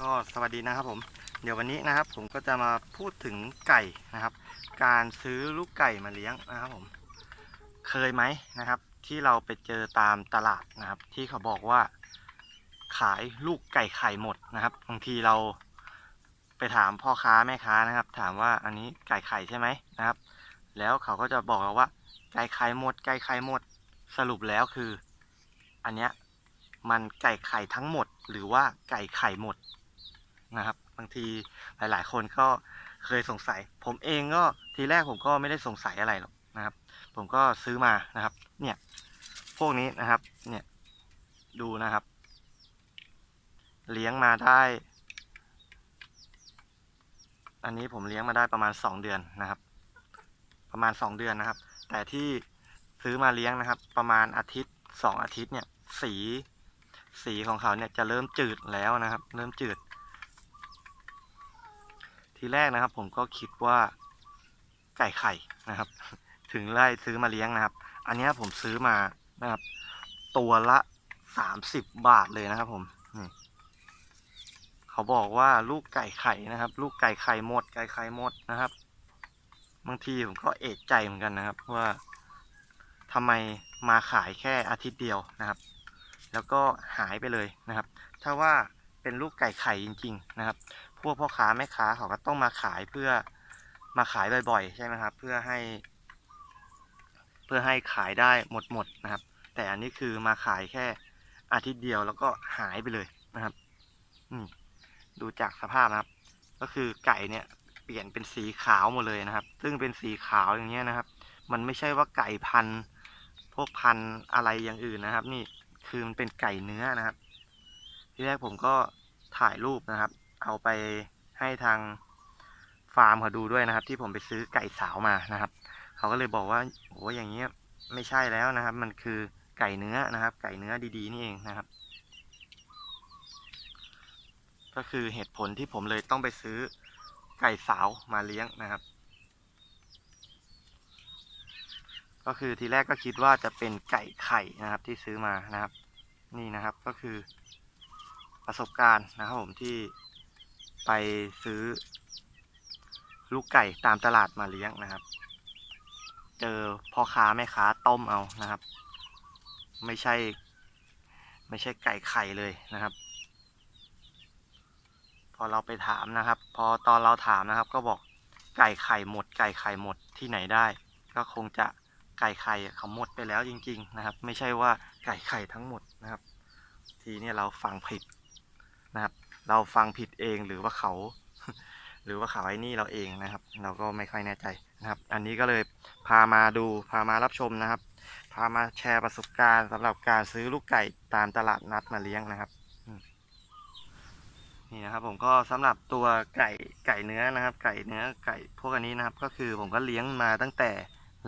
ก็สวัสดีนะครับผมเดี๋ยววันนี้นะครับผมก็จะมาพูดถึงไก่นะครับ การซื้อลูกไก่มาเลี้ยงนะครับผมเคยไหมนะครับ ที่เราไปเจอตามตลาดนะครับ ที่เขาบอกว่าขายลูกไก่ไข่หมดนะครับบางทีเราไปถามพ่อค้าแม่ค้านะครับ ถามว่าอันนี้ไก่ไข่ใช่ไหมนะครับ แล้วเขาก็จะบอกเราว่าไก่ไข่หมด ไก่ไข่หมดสรุปแล้วคือ อันเนี้ยมันไก่ไข่ทั้งหมด หรือว่าไก่ไข่หมด นะครับ บางทีหลาย ๆ คนก็เคยสงสัย ผมเองก็ทีแรกผมก็ไม่ได้สงสัยอะไรหรอกนะครับ ผมก็ซื้อมานะครับ เนี่ย พวกนี้นะครับ เนี่ย ดูนะครับ เลี้ยงมาได้ อันนี้ผมเลี้ยงมาได้ประมาณสองเดือนนะครับ ประมาณสองเดือนนะครับ แต่ที่ซื้อมาเลี้ยงนะครับ ประมาณอาทิตย์สองอาทิตย์เนี่ย สี สีของเขาเนี่ยจะเริ่มจืดแล้วนะครับ เริ่มจืด ทีแรกนะครับ ผมก็คิดว่าไก่ไข่นะครับ ถึงไล่ซื้อมาเลี้ยงนะครับ อันนี้ผมซื้อมานะครับ ตัวละสามสิบบาทเลยนะครับ ผมเขาบอกว่าลูกไก่ไข่นะครับ ลูกไก่ไข่หมด ไก่ไข่หมดนะครับ บางทีผมก็เอะใจเหมือนกันนะครับ ว่าทำไมมาขายแค่อาทิตย์เดียวนะครับ แล้วก็หายไปเลยนะครับ ถ้าว่าเป็นลูกไก่ไข่จริง ๆ นะครับ พวกพ่อค้าแม่ค้าเขาก็ต้องมาขายเพื่อมาขายบ่อยๆ ใช่ไหมครับ เพื่อให้ เพื่อให้ขายได้หมดๆนะครับ แต่อันนี้คือมาขายแค่อาทิตย์เดียวแล้วก็หายไปเลยนะครับอืดูจากสภาพนะครับ ก็คือไก่เนี่ยเปลี่ยนเป็นสีขาวหมดเลยนะครับ ซึ่งเป็นสีขาวอย่างเงี้ยนะครับ มันไม่ใช่ว่าไก่พันธุ์พวกพันธุ์อะไรอย่างอื่นนะครับ นี่คือมันเป็นไก่เนื้อนะครับ ที่แรกผมก็ถ่ายรูปนะครับ เอาไปให้ทางฟาร์มเขาดูด้วยนะครับ ที่ผมไปซื้อไก่สาวมานะครับ เขาก็เลยบอกว่าโอ้อย่างเงี้ยไม่ใช่แล้วนะครับ มันคือไก่เนื้อนะครับ ไก่เนื้อดีๆนี่เองนะครับ ก็คือเหตุผลที่ผมเลยต้องไปซื้อไก่สาวมาเลี้ยงนะครับ ก็คือทีแรกก็คิดว่าจะเป็นไก่ไข่นะครับที่ซื้อมานะครับ นี่นะครับก็คือประสบการณ์นะครับผมที่ ไปซื้อ ลูกไก่ตามตลาดมาเลี้ยงนะครับ เจอพ่อค้าแม่ค้าต้มเอานะครับ ไม่ใช่ ไม่ใช่ไก่ไข่เลยนะครับ พอเราไปถามนะครับ พอตอนเราถามนะครับ ก็บอกไก่ไข่หมด ไก่ไข่หมดที่ไหนได้ ก็คงจะไก่ไข่เขาหมดไปแล้วจริง ๆ นะครับ ไม่ใช่ว่าไก่ไข่ทั้งหมดนะครับ ทีนี้เราฟังผิดนะครับ เราฟังผิดเองหรือว่าเขา หรือว่าเขาไอ้นี่เราเองนะครับ เราก็ไม่ค่อยแน่ใจนะครับ อันนี้ก็เลยพามาดูพามารับชมนะครับ พามาแชร์ประสบการณ์สำหรับการซื้อลูกไก่ตามตลาดนัดมาเลี้ยงนะครับนี่นะครับผมก็สำหรับตัวไก่ไก่เนื้อนะครับ ไก่เนื้อไก่พวกอันนี้นะครับ ก็คือผมก็เลี้ยงมาตั้งแต่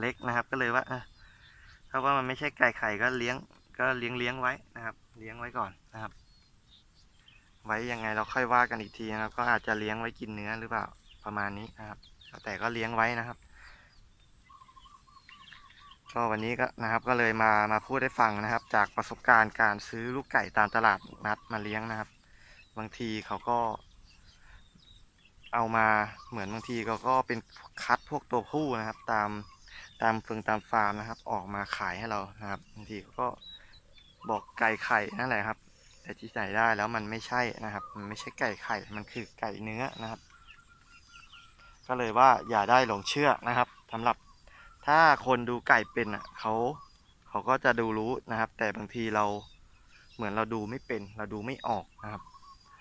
เล็กนะครับ ก็เลยว่าถ้าว่ามันไม่ใช่ไก่ไข่ก็เลี้ยงก็เลี้ยงเลี้ยงไว้นะครับ เลี้ยงไว้ก่อนนะครับ ไว้ยังไงเราค่อยว่ากันอีกทีนะครับ ก็อาจจะเลี้ยงไว้กินเนื้อหรือเปล่าประมาณนี้นะครับ แต่ก็เลี้ยงไว้นะครับก็วันนี้ก็นะครับก็เลยมามาพูดให้ฟังนะครับ จากประสบการณ์การซื้อลูกไก่ตามตลาดนัดมาเลี้ยงนะครับ บางทีเขาก็ เอามาเหมือนบางทีเขาก็เป็นคัดพวกตัวผู้นะครับ ตามตามเฟืองตามฟาร์มนะครับ ออกมาขายให้เรานะครับบางทีเขาก็บอกไก่ไข่นั่นแหละครับ แต่ที่ใส่ได้แล้วมันไม่ใช่นะครับ มันไม่ใช่ไก่ไข่ มันคือไก่เนื้อนะครับ ก็เลยว่าอย่าได้หลงเชื่อนะครับสำหรับถ้าคนดูไก่เป็นอะเขาเขาก็จะดูรู้นะครับ แต่บางทีเราเหมือนเราดูไม่เป็นเราดูไม่ออกนะครับ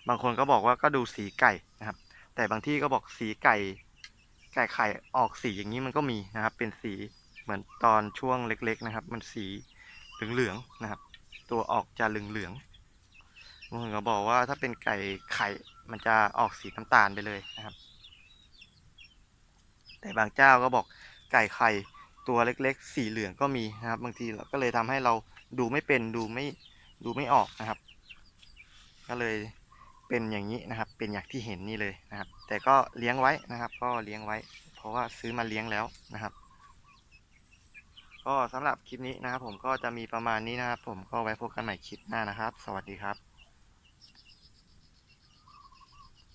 บางคนก็บอกว่าก็ดูสีไก่นะครับ แต่บางที่ก็บอกสีไก่ไก่ไข่ออกสีอย่างนี้มันก็มีนะครับ เป็นสีเหมือนตอนช่วงเล็ก ๆ นะครับ มันสีเหลืองๆนะครับ ตัวออกจะเหลืองๆ บางคนก็บอกว่าถ้าเป็นไก่ไข่มันจะออกสีน้ำตาลไปเลยนะครับ แต่บางเจ้าก็บอกไก่ไข่ตัวเล็กๆ สีเหลืองก็มีนะครับ บางทีเราก็เลยทำให้เราดูไม่เป็นดูไม่ดูไม่ออกนะครับ ก็เลยเป็นอย่างนี้นะครับ เป็นอย่างที่เห็นนี่เลยนะครับ แต่ก็เลี้ยงไว้นะครับ ก็เลี้ยงไว้ เพราะว่าซื้อมาเลี้ยงแล้วนะครับ ก็สำหรับคลิปนี้นะครับ ผมก็จะมีประมาณนี้นะครับ ผมก็ไว้พบกันใหม่คลิปหน้านะครับ สวัสดีครับ